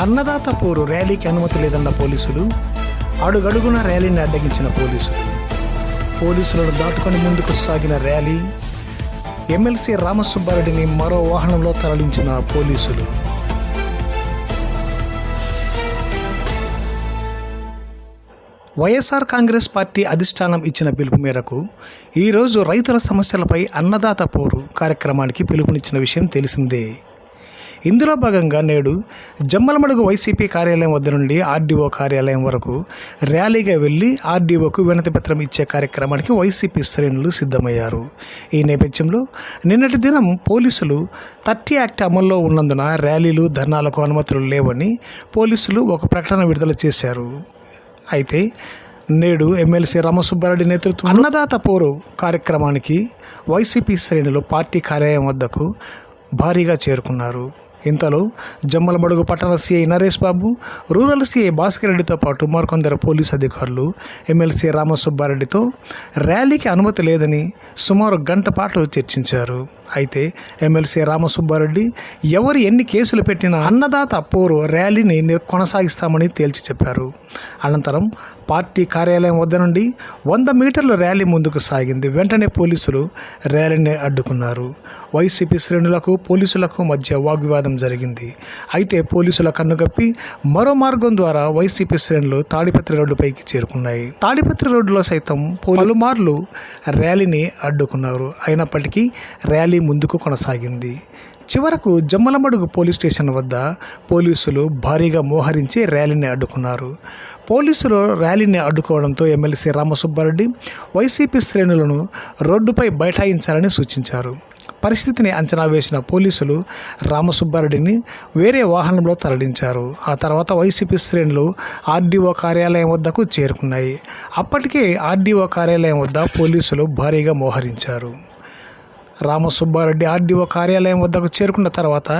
అన్నదాత పోరు ర్యాలీకి అనుమతి లేదన్న పోలీసులు అడుగడుగున ర్యాలీని అడ్డగించిన పోలీసులు. పోలీసులను దాటుకొని ముందుకు సాగిన ర్యాలీ ఎమ్మెల్సీ రామసుబ్బారెడ్డిని మరో వాహనంలో తరలించిన పోలీసులు. వైఎస్ఆర్ కాంగ్రెస్ పార్టీ అధిష్టానం ఇచ్చిన పిలుపు మేరకు ఈరోజు రైతుల సమస్యలపై అన్నదాత పోరు కార్యక్రమానికి పిలుపునిచ్చిన విషయం తెలిసిందే. ఇందులో భాగంగా నేడు జమ్మలమడుగు వైసీపీ కార్యాలయం వద్ద నుండి ఆర్డీఓ కార్యాలయం వరకు ర్యాలీగా వెళ్ళి ఆర్డీఓకు వినతి పత్రం ఇచ్చే కార్యక్రమానికి వైసీపీ శ్రేణులు సిద్ధమయ్యారు. ఈ నేపథ్యంలో నిన్నటి దినం పోలీసులు థర్టీ యాక్ట్ అమల్లో ఉన్నందున ర్యాలీలు ధర్నాలకు అనుమతులు లేవని పోలీసులు ఒక ప్రకటన విడుదల చేశారు. అయితే నేడు ఎమ్మెల్సీ రామసుబ్బారెడ్డి నేతృత్వం అన్నదాత పోరు కార్యక్రమానికి వైసీపీ శ్రేణులు పార్టీ కార్యాలయం వద్దకు భారీగా చేరుకున్నారు. ఇంతలో జమ్మలమడుగు పట్టణ C I Naresh Babu rural C I Bhaskar రెడ్డితో పాటు మరికొందరు పోలీసు అధికారులు ఎమ్మెల్సీ రామసుబ్బారెడ్డితో ర్యాలీకి అనుమతి లేదని సుమారు గంట పాటు చర్చించారు. అయితే ఎమ్మెల్సీ రామసుబ్బారెడ్డి ఎవరు ఎన్ని కేసులు పెట్టినా అన్నదాత పోరు ర్యాలీని కొనసాగిస్తామని తేల్చి చెప్పారు. అనంతరం పార్టీ కార్యాలయం వద్ద నుండి వంద మీటర్ల ర్యాలీ ముందుకు సాగింది. వెంటనే పోలీసులు ర్యాలీని అడ్డుకున్నారు. వైసీపీ శ్రేణులకు పోలీసులకు మధ్య వాగ్వివాదం జరిగింది. అయితే పోలీసుల కన్నుగప్పి మరో మార్గం ద్వారా వైసీపీ శ్రేణులు తాడిపత్రి రోడ్డుపైకి చేరుకున్నాయి. తాడిపత్రి రోడ్డులో సైతం పలుమార్లు ర్యాలీని అడ్డుకున్నారు. అయినప్పటికీ ర్యాలీ ముందుకు కొనసాగింది. చివరకు జమ్మలమడుగు పోలీస్ స్టేషన్ వద్ద పోలీసులు భారీగా మోహరించి ర్యాలీని అడ్డుకున్నారు. పోలీసులు ర్యాలీని అడ్డుకోవడంతో ఎమ్మెల్సీ రామసుబ్బారెడ్డి వైసీపీ శ్రేణులను రోడ్డుపై బైఠాయించాలని సూచించారు. పరిస్థితిని అంచనా వేసిన పోలీసులు రామసుబ్బారెడ్డిని వేరే వాహనంలో తరలించారు. ఆ తర్వాత వైసీపీ శ్రేణులు ఆర్డీఓ కార్యాలయం వద్దకు చేరుకున్నాయి. అప్పటికే ఆర్డీఓ కార్యాలయం వద్ద పోలీసులు భారీగా మోహరించారు. రామసుబ్బారెడ్డి ఆర్డీఓ కార్యాలయం వద్దకు చేరుకున్న తర్వాత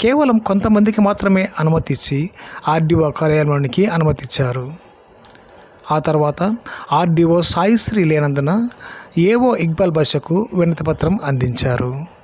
కేవలం కొంతమందికి మాత్రమే అనుమతి ఇచ్చి ఆర్డీఓ కార్యాలయానికి అనుమతి ఇచ్చారు ఆ తర్వాత ఆర్డీఓ సాయిశ్రీ లేనందున ఏవో ఇక్బాల్ బాషకు వినతిపత్రం అందించారు.